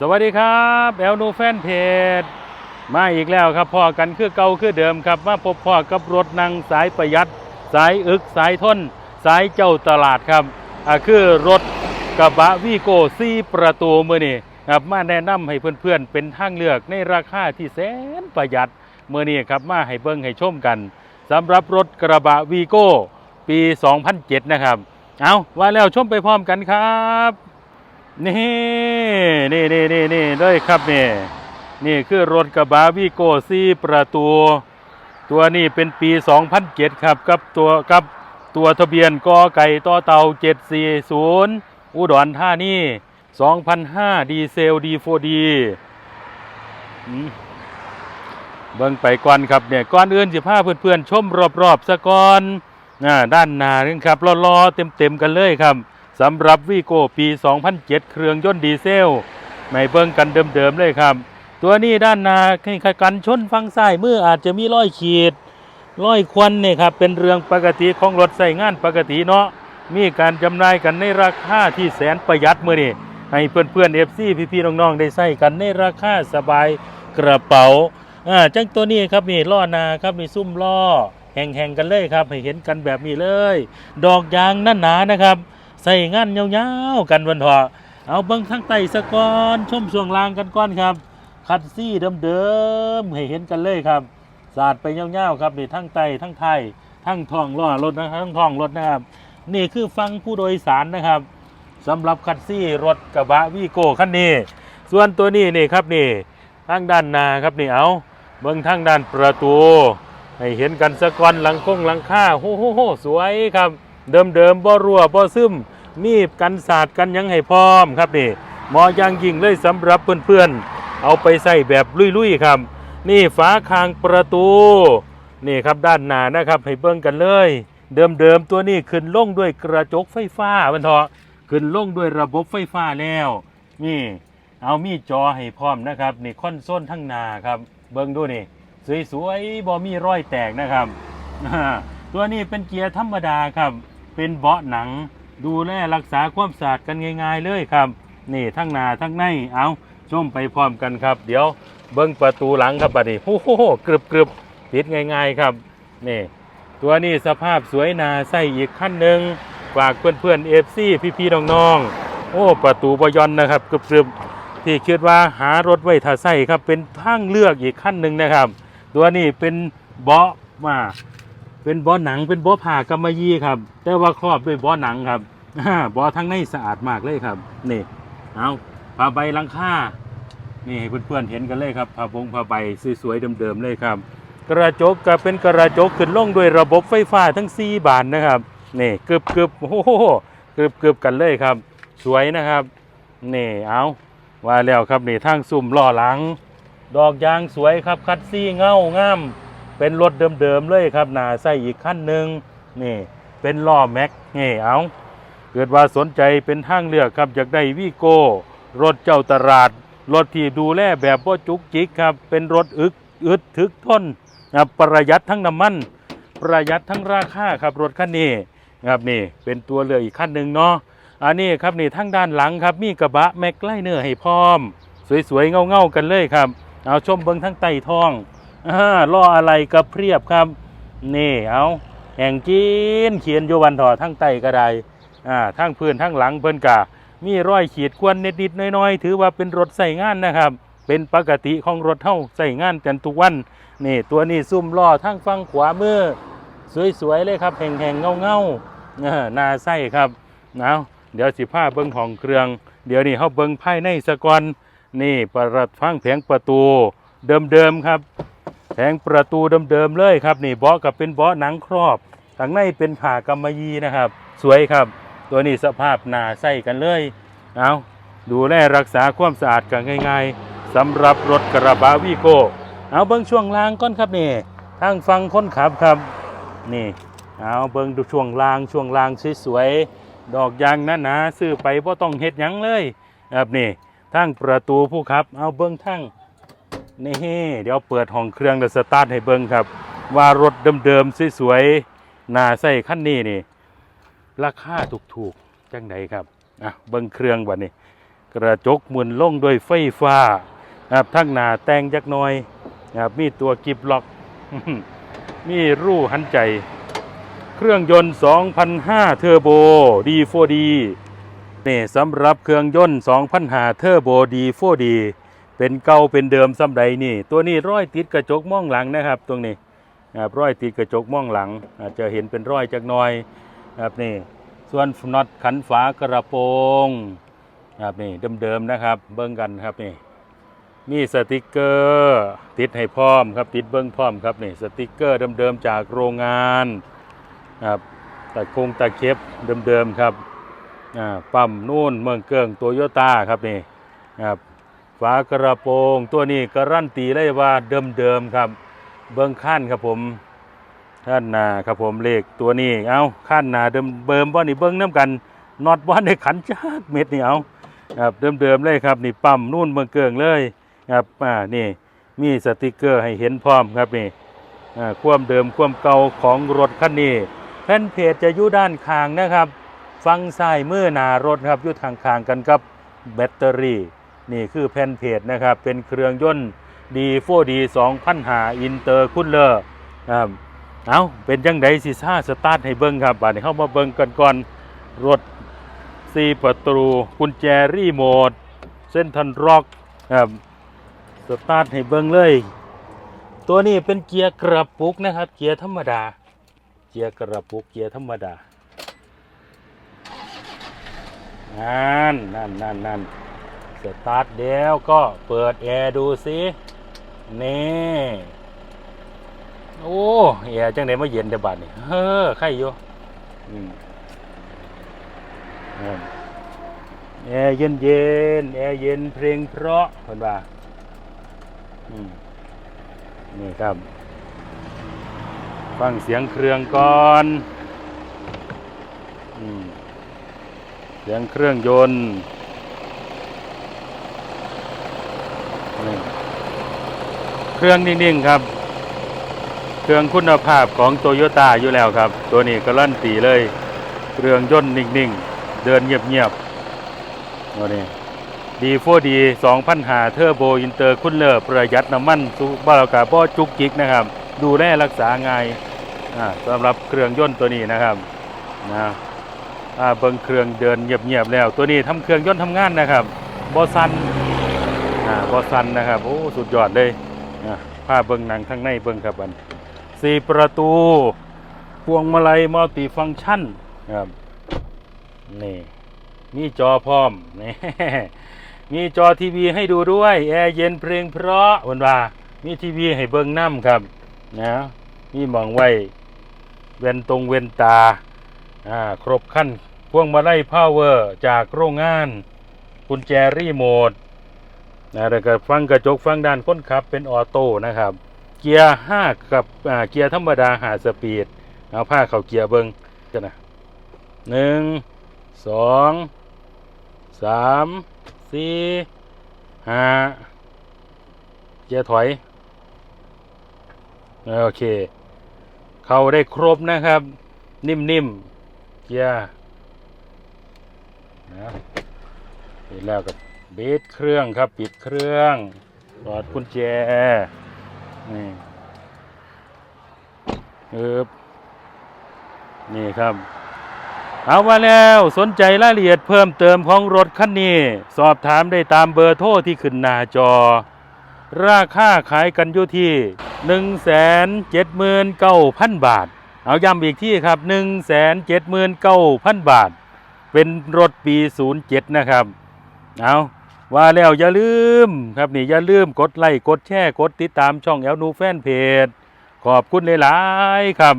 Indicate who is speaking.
Speaker 1: สวัสดีครับแอลนูแฟนเพจมาอีกแล้วครับพ่อกันคือเก่าคือเดิมครับมาพบพ่อกับรถนังสายประหยัด สายอึกสายทน สายเจ้าตลาดครับอ่าคือรถกระบะวีโก้ซีประตูมือนี่ครับมาแนะนำให้เพื่อนๆ เป็นทางเลือกในราคาที่แสนประหยัดมือนี่ครับมาให้เบิ่งให้ชมกันสำหรับรถกระบะวีโก้ปี 2007 นะครับ เอาว่าแล้วชมไปพร้อมกันครับ นี่นี่นี่นี่นี่เลยครับนี่นี่คือรถกระบะวีโก้ซีประตู ตัวนี้เป็นปี 2007 ครับกับตัวกับตัวทะเบียนกอไก่ต่อเต่า 740 อุดรธานี2005 ดีเซลดีโฟดีเบิ่งไปก่อนครับเนี่ยก่อนอื่นสิพาเพื่อนๆชมรอบๆซะก่อนอ่าด้านหน้านี่ครับรอๆเต็มๆกันเลยครับ สำหรับวีโก้ปี 2007 เครื่องยนต์ดีเซลไม่เบิ่งกันเดิมๆเลยครับ ตัวนี้ด้านหน้าให้กันชนฟังซ้ายมืออาจจะมีรอยขีดรอยควันเนี่ยครับเป็นเรื่องปกติของรถใส่งานปกติเนาะมีการจำหน่ายกันในราคาที่แสนประหยัดมือนี่ให้เพื่อนๆเอฟซีพี่ๆน้องๆได้ใส่กันในราคาสบายกระเป๋าอ่าจังตัวนี้ครับนี่ล้อหนาครับนี่ซุ้มล้อแห่งๆกันเลยครับให้เห็นกันแบบนี้เลย ดอกยางนั่นหนานะครับ ใส่งานยาวๆกันวันเถอเอาเบิ้งทั้งไตสะกอนชมส่วงลางกันก่อนครับ คัดซี่เดิมๆให้เห็นกันเลยครับสาดไปยาวๆครับนี่ทั้งไตทั้งไทยทั้งท้องล้อรถนะครับทั้งท้องรถนะครับ นี่คือฟังผู้โดยสารนะครับสำหรับคัดซี่รถกระบะวีโก้คันนี้ ส่วนตัวนี้นี่ครับนี่ทางด้านหน้าครับนี่เอาเบิ้งทางด้านประตูให้เห็นกันสะกอนหลังคงหลังค่าโอ้โหโหสวยครับ เดิมเดิมๆบ่รั่วบ่ซึมมีบกันสาดกันยังให้พร้อมครับนี่หมอย่างยิ่งเลยสำหรับเพื่อนๆ เอาไปใส่แบบลุยๆครับ นี่ฝาคางประตูนี่ครับด้านหน้านะครับให้เบิ่งกันเลย เดิมๆตัวนี้ขึ้นล่งด้วยกระจกไฟฟ้ามันเถอะขึ้นล่งด้วยระบบไฟฟ้าแล้วนี่เอามีจอให้พร้อมนะครับนี่คอนโซลทั้งหน้าครับเบิ่งดูนี่สวยๆบ่มีรอยแตกนะครับ ตัวนี้เป็นเกียร์ธรรมดาครับ เป็นเบาะหนัง ดูแลรักษาความสะอาดกันง่ายๆเลยครับ นี่ทั้งหน้าทั้งในเอาชมไปพร้อมกันครับ เดี๋ยวเบิ้งประตูหลังครับบัดนี้โอ้โหกรึบกรึบติดง่ายๆครับนี่ตัวนี้สภาพสวยนาใส่อีกขั้นหนึ่งฝากเพื่อนๆเอฟซีพี่ๆน้องๆโอ้ประตูบอยอนนะครับกรึบๆที่คิดว่าหารถไว้ถ้าใส่ครับเป็นทางเลือกอีกขั้นหนึ่งนะครับ ตัวนี้เป็นเบาะมา เป็นบาะหนังเป็นบาะผ้ากำมะยี่ครับ แต่ว่าครอบด้วยบาะหนังครับอ่าเบาะทั้งในสะอาดมากเลยครับนี่เอาผ้าใบลังค่านี่ให้เพื่อนๆเห็นกันเลยครับผ้าบงผ้าใบสวยๆเดิมๆเลยครับ กระจกก็เป็นกระจกขึ้นล่องด้วยระบบไฟฟ้าทั้ง 4 บานนะครับนี่กึบกึบๆโอ้โหกึบกึบๆกันเลยครับ สวยนะครับนี่เอาว่าแล้วครับนี่ทางซุ่มล้อหลัง ดอกยางสวยครับคัดซี่เงางาม เป็นรถเดิมๆเลยครับหนาใส่อีกขั้นหนึ่งนี่เป็นล้อแม็กนี่เอาเกิดว่าสนใจเป็นทางเลือกครับอยากได้วีโก้รถเจ้าตลาด รถที่ดูแลแบบว่าจุกจิกครับ เป็นรถอึกอึดถึกทนครับประหยัดทั้งน้ำมัน ประหยัดทั้งราคาครับรถคันนี้ครับนี่เป็นตัวเลือกอีกขั้นหนึ่งเนาะอันนี้ครับนี่ทั้งด้านหลังครับมีกระบะแม็กไล่เนอร์ให้พร้อม สวยๆเงาๆกันเลยครับ เอาชมเบิ้งทั้งไต่ท้อง อ่าล่ออะไรกระเพียบครับ นี่เอาแห่งจีนเขียนโยวันถอทั้งไต่ก็ไดอ่าทั้งพื้นทั้งหลังเพิ่นกะมีรอยขีดควนนิดๆน้อยๆ ถือว่าเป็นรถใส่งานนะครับ เป็นปกติของรถเท่าใส่งานกันทุกวันนี่ตัวนี้ซุ่มล้อทั้งฝั่งขวามือสวยๆเลยครับแห่งๆเงาๆออหนาไส้ครับเอาเดี๋ยวสิผ้าเบิ้งของเครื่อง เดี๋ยวนี้เขาเบิ้งภายในสะกอนนี่ประฟังแผงประตูเดิมๆครับ แผงประตูเดิมๆเลยครับนี่เบาะกับเป็นเบาะหนังครอบข้างในเป็นผ่ากำมะยีนะครับ สวยครับ ตัวนี้สภาพหนาใส่กันเลยเอาดูแลรักษาความสะอาดกันง่าย ๆสำหรับรถกระบะวีโก้เอาเบิ้งช่วงล่างก้อนครับนี่ทางฟังคนขับครับนี่เอาเบิ้งดูช่วงล่างช่วงล่างสวยๆดอกยางหนาๆซื้อไปเพราะต้องเฮ็ดยังเลยครับนี่ทางประตูผู้ขับ เอาเบิ้งทั้ง นี่เดี๋ยวเปิดห้องเครื่องแล้วสตาร์ทให้เบิ้งครับ ว่ารถเดิมๆสวยๆหน้าใส่คันนี้นี่ ราคาถูกๆจังไดครับอะเบิ้งเครื่องบัดนี้ กระจกมุนล่งด้วยไฟฟ้านะครับทั้งหน้าแต่งจักน่อยนะครับมีตัวกิบล็อก มีรูหันใจ เครื่องยนต์ 2,005 เทอร์โบ D4D นี่สำหรับเครื่องยนต์ 2,005 เทอร์โบ D4D เป็นเก่าเป็นเดิมซ้ำใดนี่ ตัวนี้ร้อยติดกระจกมองหลังนะครับ ตรงนี้ครับร้อยติดกระจกมองหลัง อาจจะเห็นเป็นร้อยจักหน่อยนะครับนี่ ส่วนน็อตขันฝากระโปรงนะครับนี่เดิมๆนะครับ เบิ้งกันครับนี่มีสติกเกอร์ติดให้พร้อมครับติดเบิ้งพร้อมครับนี่สติกเกอร์เดิมๆจากโรงงานครับตะคงตะเข็บเดิมๆครับปั๊มนู่นเมืองเกิงโตโยต้าครับนี่ครับ ฝากระโปรงตัวนี้การันตีเลยว่าเดิมๆครับ เบิ้งขั้นครับผมท่านนาครับผมเลขตัวนี้เอาขั้นหนาเดิมเบิ่มว่านี่เบิ้งน้ำกันน็อตว่าในขันจากเม็ดนี่เอาครับเดิมๆเลยครับนี่ปั๊มนู่นเมืองเกิงเลยครับอ่านี่มีสติกเกอร์ให้เห็นพร้อมครับนี่อ่าความเดิมความเก่าของรถคันนี้แผ่นเพจจะอยู่ด้านข้างนะครับ ฟังซ้ายมือหนารถครับอยู่ทางข้างกันกับแบตเตอรี่ นี่คือแผ่นเพจนะครับ เป็นเครื่องยนต์ D4D 2005อินเตอร์คุลเลอร์ครับเอาเป็นจังไดสิซ่าสตาร์ทให้เบิ่งครับบัดนี้เข้ามาเบิ่งกันก่อนรถ4ประตูกุญแจรีโมทเส้นทันร็อกครับสตาร์ทให้เบิ่งเลย ตัวนี้เป็นเกียร์กระปุกนะครับ เกียร์ธรรมดา เกียร์กระปุกเกียร์ธรรมดานั่นนั่นนั่นนั่น สตาร์ทแล้วก็เปิดแอร์ดูสินี่โอ้แอร์จังไดมาเย็นแต่บัดนี่เฮ้อใครอยู่อืมแอร์เย็นเย็นแอร์เย็นเพลงเพราะเพิ่นว่าอืมนี่ครับ ฟังเสียงเครื่องก่อนอืมเสียงเครื่องยนต์นี่ เครื่องนิ่งๆครับ เครื่องคุณภาพของโตโยต้าอยู่แล้วครับ ตัวนี้ก็ลั่นตีเลย เครื่องยนต์นิ่งๆ เดินเงียบๆตัวนี้ D4D 2005เทอร์โบอินเตอร์คุณเลอร์ประหยัดน้ำมันสุบารากาบ่จุกจิกนะครับ ดูแลรักษาง่ายสำหรับเครื่องยนต์ตัวนี้นะครับนะเบิ่งเครื่องเดินเงียบๆแล้ว ตัวนี้ทำเครื่องยนต์ทำงานนะครับบอสันอบอสันนะครับ โอ้ สุดยอดเลย อ่าผ้าเบิ่งหนังข้างในเบิ่งครับอันสี่ประตู พวงมาลัยมัลติฟังก์ชันครับนี่มีจอพร้อมนี่มีจอทีวีให้ดูด้วยแอร์เย็นเพลงเพราะวันว่ามีทีวีให้เบิ่งน้ำครับนะมีหมองไว้เว้นตรงเว้นตาอ่าครบขั้นพวงมาลัยพาวเวอร์จากโรงงานกุญแจรีโมท นะแล้วก็ฟังกระจกฟังด้านคนขับเป็นออโต้นะครับ เกียร์ห้ากับอ่าเกียร์ธรรมดาหาสปีดเอาผ้าเข้าเกียร์เบิ่งกันนะหนึ่งสองสามสี่ห้าเกียร์ถอยโอเค เข้าได้ครบนะครับ นิ่มๆเกียร์นะปิดแล้วกับ บสเครื่องครับปิดเครื่องถอดกุญแจนี่เออนี่ครับ เอามาแล้วสนใจรายละเอียดเพิ่มเติมของรถคันนี้ สอบถามได้ตามเบอร์โทรที่ขึ้นหน้าจอ ราคาขายกันอยู่ที่ 179,000 บาท เอาย้ำอีกที่ครับ 179,000 บาท เป็นรถปี 07 นะครับ เอา ว่าแล้วอย่าลืมครับนี่อย่าลืมกดไลค์กดแชร์กดติดตามช่องแอลนูแฟนเพจขอบคุณหลาย ๆ ครับ